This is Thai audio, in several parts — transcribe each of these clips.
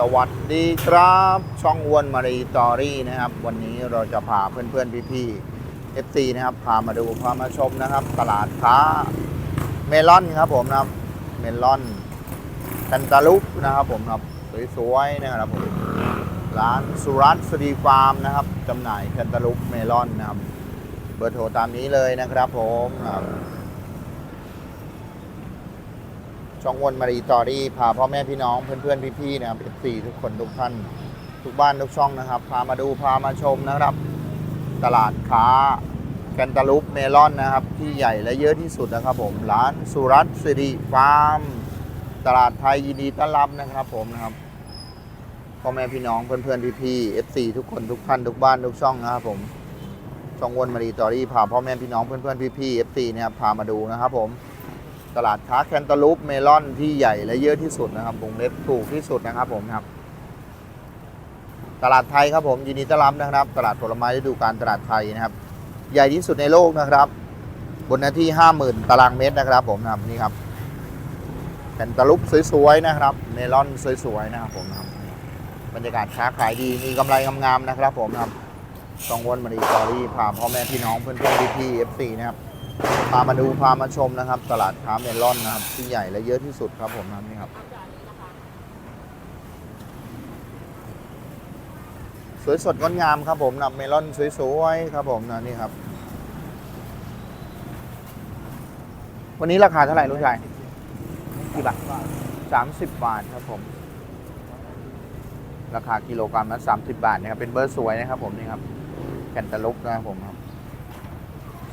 สวัสดีครับ ช่องอ้วนมารีตอรี่นะครับ วันนี้เราจะพาเพื่อนๆพี่ๆ FC นะครับพามาดูพามาชมนะครับ ตลาดค้าเมลอนครับผมนะครับเมลอนแคนตาลูปนะครับผมนะครับสวยๆนะครับผมร้านสุรัตสตรีฟาร์มนะครับจำหน่ายแคนตาลูปเมลอนนะครับ เบอร์โทรตามนี้เลยนะครับผมครับ ช่องวนมารีตอรี่พาพ่อแม่พี่น้องเพื่อนๆพี่ๆนะครับ FC ทุกคนทุกท่าน ทุกบ้านทุกช่องนะครับ พามาดูพามาชมนะครับ ตลาดค้าแคนตาลูปเมลอนนะครับ ที่ใหญ่และเยอะที่สุดนะครับ ผมร้านสุรัตน์สิริฟาร์ม ตลาดไทยยินดีต้อนรับนะครับ ผมนะครับพ่อแม่พี่น้องเพื่อนๆพี่ๆ FC ทุกคนทุกท่านทุกบ้านทุกช่องนะครับ ผมช่องวนมารีตอรี่พาพ่อแม่พี่น้องเพื่อนๆพี่ๆ FC นะครับพามาดูนะครับ ผม ตลาดค้าแคนตาลูปเมลอนที่ใหญ่และเยอะที่สุดนะครับวงเล็บถูกที่สุดนะครับผมครับ ตลาดไทยครับผมยินดีต้อนรับนะครับ ตลาดผลไม้ฤดูกาลตลาดไทยนะครับ ใหญ่ที่สุดในโลกนะครับ บนเนื้อที่ 50,000 ตารางเมตรนะครับ ผมครับนี่ครับแคนตาลูปสวยๆนะครับ เมลอนสวยๆนะครับผมครับบรรยากาศค้าขายดีมีกำไรงามๆนะครับ ผมครับสองวนมารีสตอรี่พาพ่อแม่พี่น้องเพื่อนๆพี่ๆเอฟซีนะครับ พามาดูพามาชมนะครับ ตลาดค้าเมลอนนะครับ ที่ใหญ่และเยอะที่สุดครับผมนะนี่ครับ สวยสดงดงามครับผมนะเมลอนสวยๆครับผมนะนี่ครับ วันนี้ราคาเท่าไหร่ลูกชายกี่บาทสามสิบบาทครับผม ราคากิโลกรัมละสามสิบบาทนะครับเป็นเบอร์สวยนะครับผมนี่ครับแคนตาลูปนะครับผมครับ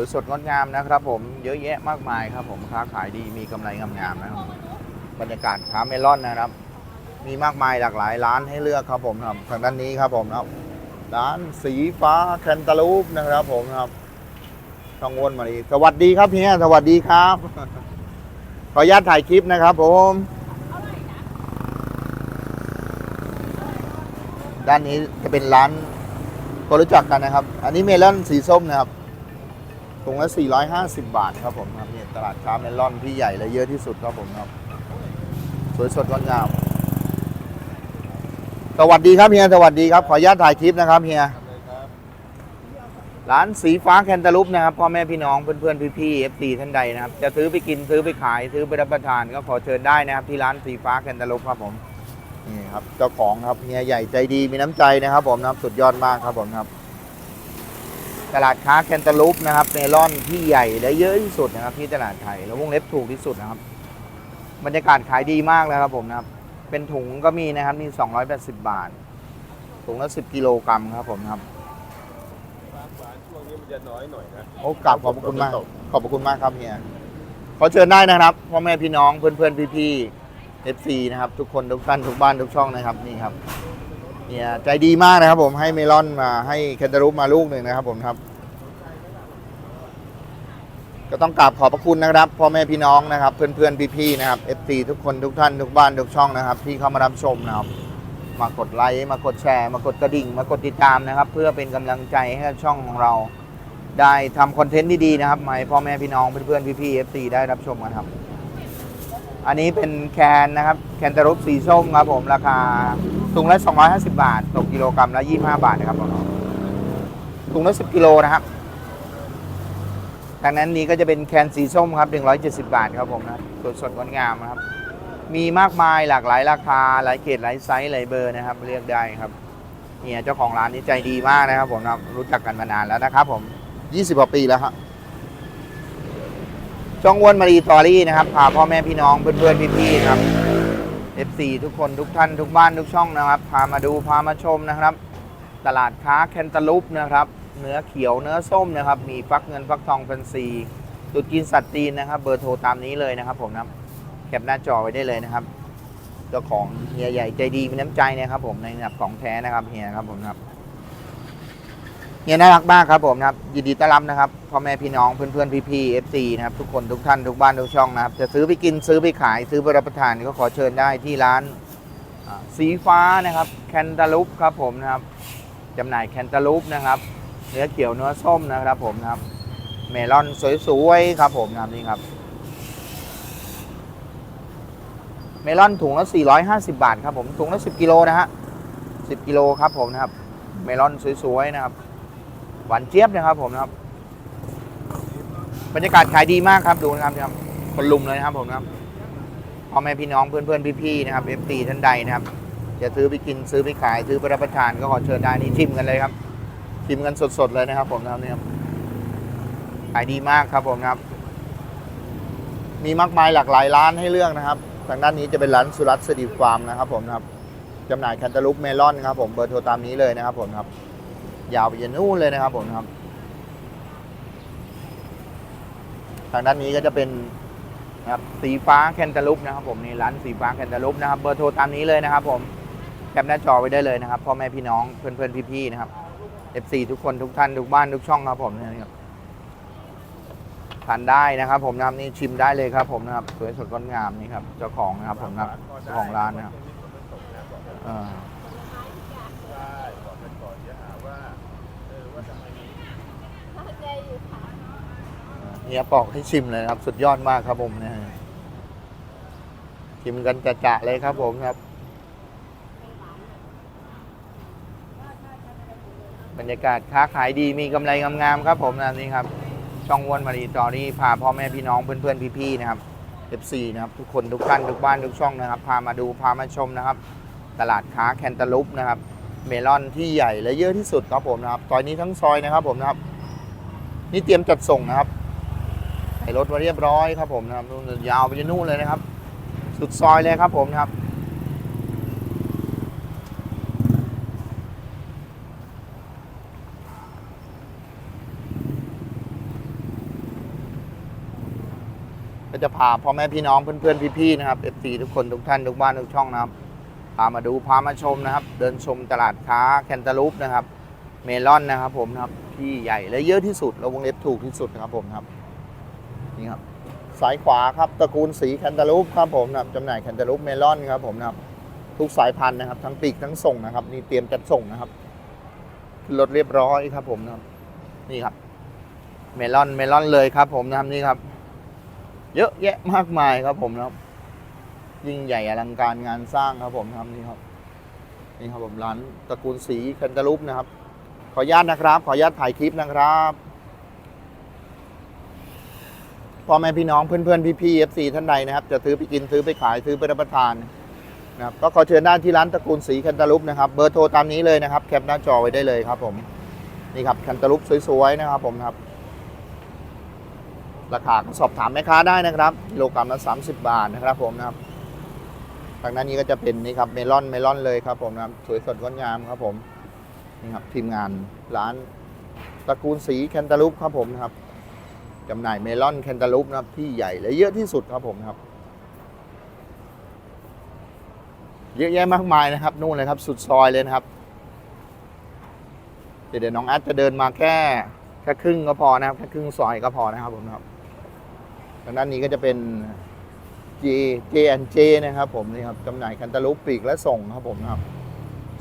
วยสดงดงามนะครับ ผมเยอะแยะมากมายครับ ผมค้าขายดีมีกำไรงามๆนะครับบรรยากาศค้าเมลอนนะครับ มีมากมายหลากหลายร้านให้เลือกครับผมครับทางด้านนี้ครับผมนะครับร้านสีฟ้าแคนตาลูปนะครับ ผมครับต้องวนมาดีสวัสดีครับเฮียสวัสดีครับ ขออนุญาตถ่ายคลิปนะครับ ผมด้านนี้จะเป็นร้านก็รู้จักกันนะครับ อันนี้เมลอนสีส้มนะครับ ถุงละ 450 บาทครับผมครับนี่ตลาดค้าเมลอนที่ใหญ่และเยอะที่สุดครับผมครับ สวยสดงดงามสวัสดีครับเฮียสวัสดีครับ ขออนุญาตถ่ายคลิปนะครับเฮียร้านสีฟ้าแคนตาลูปนะครับพ่อแม่พี่น้องเพื่อนๆพี่ๆเอฟซีท่านใดนะครับ จะซื้อไปกินซื้อไปขายซื้อไปรับประทานก็ขอเชิญได้นะครับ ที่ร้านสีฟ้าแคนตาลูปครับผมนี่ครับเจ้าของครับเฮียใหญ่ใจดีมีน้ำใจนะครับ ผมนะครับสุดยอดมากครับผมครับ ตลาดค้าแคนตาลูปนะครับเมลอนที่ใหญ่และเยอะที่สุดนะครับที่ตลาดไทยแล้ววงเล็บถูกที่สุดนะครับบรรยากาศขายดีมากเลยครับผมนะครับ เป็นถุงก็มีนะครับนี่280 บาท ถุงละ 10 กิโลกรัมครับผมครับฟ้าหวานช่วงนี้มันจะน้อยหน่อยนะโอ้กลับขอบพระคุณมาก ขอบพระคุณมากครับเฮียขอเชิญได้นะครับพ่อแม่พี่น้องเพื่อนเพื่อนพี่พี่เอฟซีนะครับ ทุกคนทุกท่านทุกบ้านทุกช่องนะครับนี่ครับ เนี่ยใจดีมากนะครับผมให้เมลอนมาให้แคนตาลูปมาลูกหนึ่งนะครับผมครับ ก็ต้องกราบขอบพระคุณนะครับพ่อแม่พี่น้องนะครับ เพื่อนเพื่อนพี่พี่ๆนะครับเอฟซีทุกคนทุกท่านทุกบ้านทุกช่องนะครับ ที่เข้ามารับชมนะครับมากดไลค์มากดแชร์ มากดกระดิ่ง มากดติดตามนะครับ เพื่อเป็นกำลังใจให้กับช่องของเรา ได้ทำคอนเทนต์ดีๆนะครับมาให้พ่อแม่พี่น้องเพื่อนๆพี่ๆเอฟซีได้รับชมกันครับอันนี้เป็นแคนนะครับแคนตาลูปสีส้มครับผมราคา ถุงละ 250 บาทตกกิโลกรัมละ 25 บาทนะครับผมถุงละ 10 กิโลนะครับทางนั้นนี้ก็จะเป็นแคนสีส้มครับ 170 บาทครับผมนะสดสดงดงามนะครับ มีมากมายหลากหลายราคา หลายเกรดหลายไซส์หลายเบอร์นะครับเลือกได้ครับเนี่ยเจ้าของร้านนี้ใจดีมากนะครับผมนะรู้จักกันมานานแล้วนะครับ ผม 20กว่าปีแล้วครับช่องวนมารีตอรี่นะครับพาพ่อแม่พี่น้องเพื่อนๆพี่ๆนะครับ FC ทุกคนทุกท่านทุกบ้านทุกช่องนะครับ พามาดูพามาชมนะครับ ตลาดค้าแคนตาลูปนะครับ เนื้อเขียวเนื้อส้มนะครับ มีฟักเงินฟักทองแฟนซีตุดกินสัตว์ตีนนะครับ เบอร์โทรตามนี้เลยนะครับ ผมนะครับแคปหน้าจอไว้ได้เลยนะครับเจ้าของเฮียใหญ่ใจดีมีน้ำใจนะครับ ผมในระดับของแท้นะครับเฮียครับผมครับ เฮียน่ารักมากครับผมนะครับยินดีต้อนรับนะครับพ่อแม่พี่น้องเพื่อนๆพี่ๆเอฟซีนะครับทุกคนทุกท่านทุกบ้านทุกช่องนะครับจะซื้อไปกินซื้อไปขายซื้อไปรับประทานก็ขอเชิญได้ที่ร้านสีฟ้านะครับแคนตาลูปครับผมนะครับจำหน่ายแคนตาลูปนะครับเนื้อเขียวเนื้อส้มนะครับผมนะครับเมลอนสวยๆครับผมนะครับนี่ครับ เมลอนถุงละ 450 บาทครับผมถุงละ 10 กิโลนะฮะ10 กิโลครับผมนะครับ เมลอนสวยๆนะครับ หวานเจี๊ยบนะครับผมนะครับ บรรยากาศขายดีมากครับดูนะครับนะครับคนลุมเลยนะครับผมนะครับพ่อแม่พี่น้องเพื่อนๆพี่ๆนะครับ FT ท่านใดนะครับจะซื้อไปกินซื้อไปขายซื้อไปรับประทานก็ขอเชิญได้นี่ชิมกันเลยครับชิมกันสดๆเลยนะครับผมนะครับเนี่ยขายดีมากครับผมนะครับ มีมากมายหลากหลายร้านให้เลือกนะครับทางด้านนี้จะเป็นร้านสุรัตน์สดีฟาร์มนะครับผมนะครับจำหน่ายแคนตาลูปเมลอนครับผมเบอร์โทรตามนี้เลยนะครับผมครับ ยาวไปยันนู่นเลยนะครับผมครับทางด้านนี้ก็จะเป็นนะครับสีฟ้าแคนตาลูปนะครับ ผมนี่ร้านสีฟ้าแคนตาลูปนะครับเบอร์โทรตามนี้เลยนะครับ ผมแคปหน้าจอไว้ได้เลยนะครับพ่อแม่พี่น้องเพื่อนๆพี่ๆนะครับ FC ทุกคนทุกท่านทุกบ้านทุกช่องครับผมนะครับทานได้นะครับ ผมนะครับนี่ชิมได้เลยครับ ผมนะครับสวยสดงดงามนี่ครับเจ้าของนะครับผมนะครับของร้านนะครับเออ ได้บอกกันก่อนเดี๋ยวหาว่าเออว่าทำไมมี เข้าใจอยู่ค่ะ เฮียปอกให้ชิมเลยครับ สุดยอดมากครับผมนะชิมกันจะๆเลยครับผมครับ บรรยากาศค้าขายดีมีกำไรงามๆครับผมนะนี่ครับ ช่องวนมารีตอรี่พาพ่อแม่พี่น้องเพื่อนๆพี่ๆนะครับ FC นะครับ ทุกคนทุกท่านทุกบ้านทุกช่องนะครับ พามาดูพามาชมนะครับ ตลาดค้าแคนตาลูปนะครับ เมลอนที่ใหญ่และเยอะที่สุดครับผมนะครับซอยนี้ทั้งซอยนะครับผมนะครับ นี่เตรียมจัดส่งนะครับ ใส่รถมาเรียบร้อยครับผมนะครับนู่นยาวไปจนนู่นเลยนะครับ สุดซอยเลยครับผมนะครับก็จะพาพ่อแม่พี่น้องเพื่อนๆพี่ๆนะครับ FC ทุกคนทุกท่านทุกบ้านทุกช่องนะครับพามาดูพามาชมนะครับ เดินชมตลาดค้าแคนตาลูปนะครับ เมลอนนะครับผมนะครับที่ใหญ่และเยอะที่สุดและวงเล็บถูกที่สุดนะครับผมครับ นี่ครับสายขวาครับตระกูลสีแคนตาลูปครับผมนะจำหน่ายแคนตาลูปเมลอนครับผมนะครับทุกสายพันธุ์นะครับ ทั้งปีกทั้งส่งนะครับ นี่เตรียมจัดส่งนะครับรถเรียบร้อยครับผมนะครับ นี่ครับ เมลอนเมลอนเลยครับ ผมนะครับนี่ครับ เยอะแยะมากมายครับผมนะครับ ยิ่งใหญ่อลังการงานสร้างครับผมครับนี่ครับ นี่ครับผมร้านตระกูลสีแคนตาลูปนะครับ ขออนุญาตนะครับ ขออนุญาตถ่ายคลิปนะครับ พ่อแม่พี่น้องเพื่อนๆพี่ๆ FC ท่านใดนะครับ จะซื้อไปกินซื้อไปขายซื้อไปรับประทานนะครับก็ขอเชิญด้านที่ร้านตระกูลสีแคนตาลูปนะครับเบอร์โทรตามนี้เลยนะครับแคปหน้าจอไว้ได้เลยครับผมนี่ครับแคนตาลูปสวยๆนะครับผมครับ ราคาสอบถามแม่ค้าได้นะครับกิโลกรัมละ30 บาทนะครับผมนะครับทางด้านนี้ก็จะเป็นนี่ครับเมลอนเมลอนเลยครับผมนะครับสวยสดงดงามครับผมนี่ครับทีมงานร้านตระกูลสีแคนตาลูปครับผมนะครับ จำหน่ายเมลอนแคนตาลูปนะครับที่ใหญ่และเยอะที่สุดครับผมครับ เยอะแยะมากมายนะครับ นู่นเลยครับ สุดซอยเลยนะครับ เดี๋ยวน้องอาร์ตจะเดินมาแค่แค่ครึ่งก็พอนะครับแค่ครึ่งซอยก็พอนะครับผมครับทางด้านนี้ก็จะเป็น J J&J นะครับผมนี่ครับจำหน่ายแคนตาลูปปีกและส่งครับผมนะครับ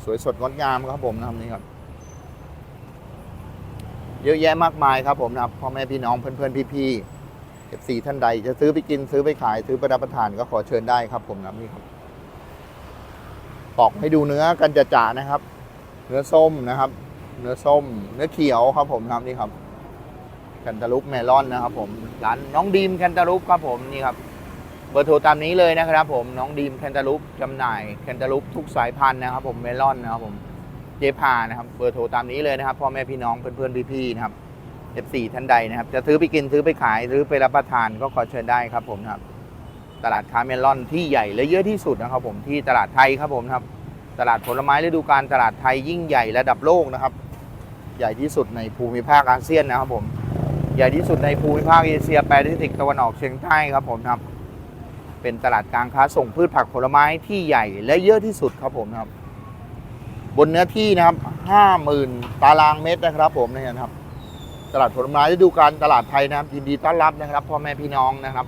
สวยสดงดงามครับผมนะครับนี่ครับ เยอะแยะมากมายครับผมนะครับพ่อแม่พี่น้องเพื่อนๆพี่ๆเอฟซีท่านใด จะซื้อไปกินซื้อไปขายซื้อไปรับประทานก็ขอเชิญได้ครับผมนะนี่ครับปอกให้ดูเนื้อกันจะจ่าๆนะครับ เนื้อส้มนะครับ เนื้อส้ม เนื้อเขียวครับผมนะครับนี่ครับแคนตาลูปเมลอนนะครับ ผมร้านน้องดีมแคนตาลูปครับผมนี่ครับเบอร์โทรตามนี้เลยนะครับ ผมน้องดีมแคนตาลูปจำหน่ายแคนตาลูปทุกสายพันธุ์นะครับ ผมเมลอนนะครับผม เจพานะครับเบอร์โทรตามนี้เลยนะครับพ่อแม่พี่น้องเพื่อนๆพี่ๆนะครับ F4 ท่านใดนะครับ จะซื้อไปกินซื้อไปขายซื้อไปรับประทานก็ขอเชิญได้ครับผมครับ ตลาดค้าเมลอนที่ใหญ่และเยอะที่สุดนะครับ ผมที่ตลาดไทยครับผมครับ ตลาดผลไม้ฤดูกาลตลาดไทยยิ่งใหญ่ระดับโลกนะครับ ใหญ่ที่สุดในภูมิภาคอาเซียนนะครับผม ใหญ่ที่สุดในภูมิภาคเอเชียแปซิฟิกตะวันออกเฉียงใต้ครับผมครับ เป็นตลาดกลางค้าส่งพืชผักผลไม้ที่ใหญ่และเยอะที่สุดครับผมครับ บนเนื้อที่นะครับ50,000ตารางเมตรนะครับ ผมนี่นะครับ ตลาดผลไม้ฤดูกาลตลาดไทยนะครับยินดีต้อนรับนะครับพ่อแม่พี่น้องนะครับ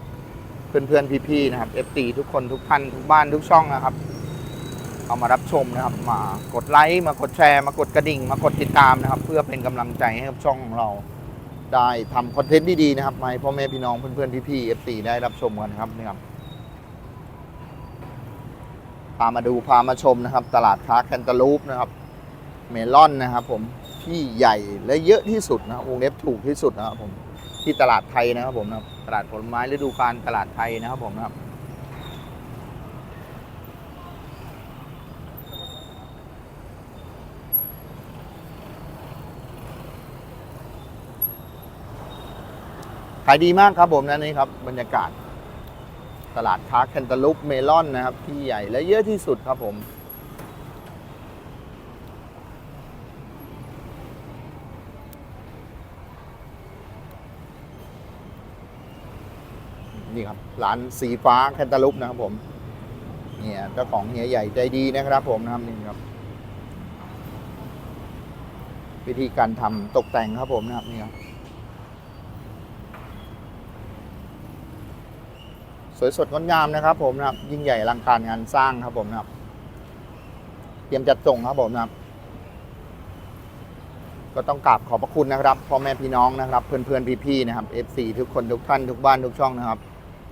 เพื่อนๆพี่ๆนะครับเอฟตีทุกคนทุกท่านทุกบ้านทุกช่องนะครับ เอามารับชมนะครับ มากดไลค์มากดแชร์มากดกระดิ่ง มากดติดตามนะครับ เพื่อเป็นกำลังใจให้กับช่องของเราได้ทำคอนเทนต์ดีๆนะครับมาให้พ่อแม่พี่น้องเพื่อนๆพี่ๆเอฟตีได้รับชมกันครับนี่ครับ พามาดูพามาชมนะครับ ตลาดค้าแคนตาลูปนะครับ เมลอนนะครับ ผมที่ใหญ่และเยอะที่สุดนะครับวงเล็บถูกที่สุดนะครับผมที่ตลาดไทยนะครับผมนะตลาดผลไม้ฤดูกาลตลาดไทยนะครับผมนะครับขายดีมากครับผมนะนี่ครับบรรยากาศ ตลาดค้าแคนตาลูปเมลอนนะครับ ที่ใหญ่และเยอะที่สุดครับผมนี่ครับร้านสีฟ้าแคนตาลูปนะครับผมเนี่ยเจ้าของเฮียใหญ่ใจดีนะครับผมนะครับนี่ครับ วิธีการทำตกแต่งครับผมนะครับนี่ครับ สวยสดงดงามนะครับ ผมนะครับ ยิ่งใหญ่ลังการงานสร้างครับผมนะครับ เตรียมจัดส่งครับผมนะครับ ก็ต้องกราบขอบพระคุณนะครับพ่อแม่พี่น้องนะครับ เพื่อนเพื่อนพี่พี่ๆนะครับ FC ทุกคนทุกท่านทุกบ้านทุกช่องนะครับ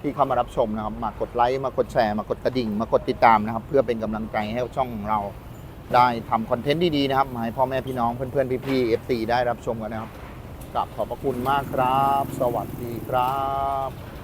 ที่เข้ามารับชมนะครับ มากดไลค์มากดแชร์มากดกระดิ่ง มากดติดตามนะครับ เพื่อเป็นกำลังใจให้ช่องของเราได้ทำคอนเทนต์ดีๆนะครับให้พ่อแม่พี่น้องเพื่อนเพื่อนพี่พี่ๆ FC ได้รับชมกันนะครับกราบขอบพระคุณมากครับ สวัสดีครับ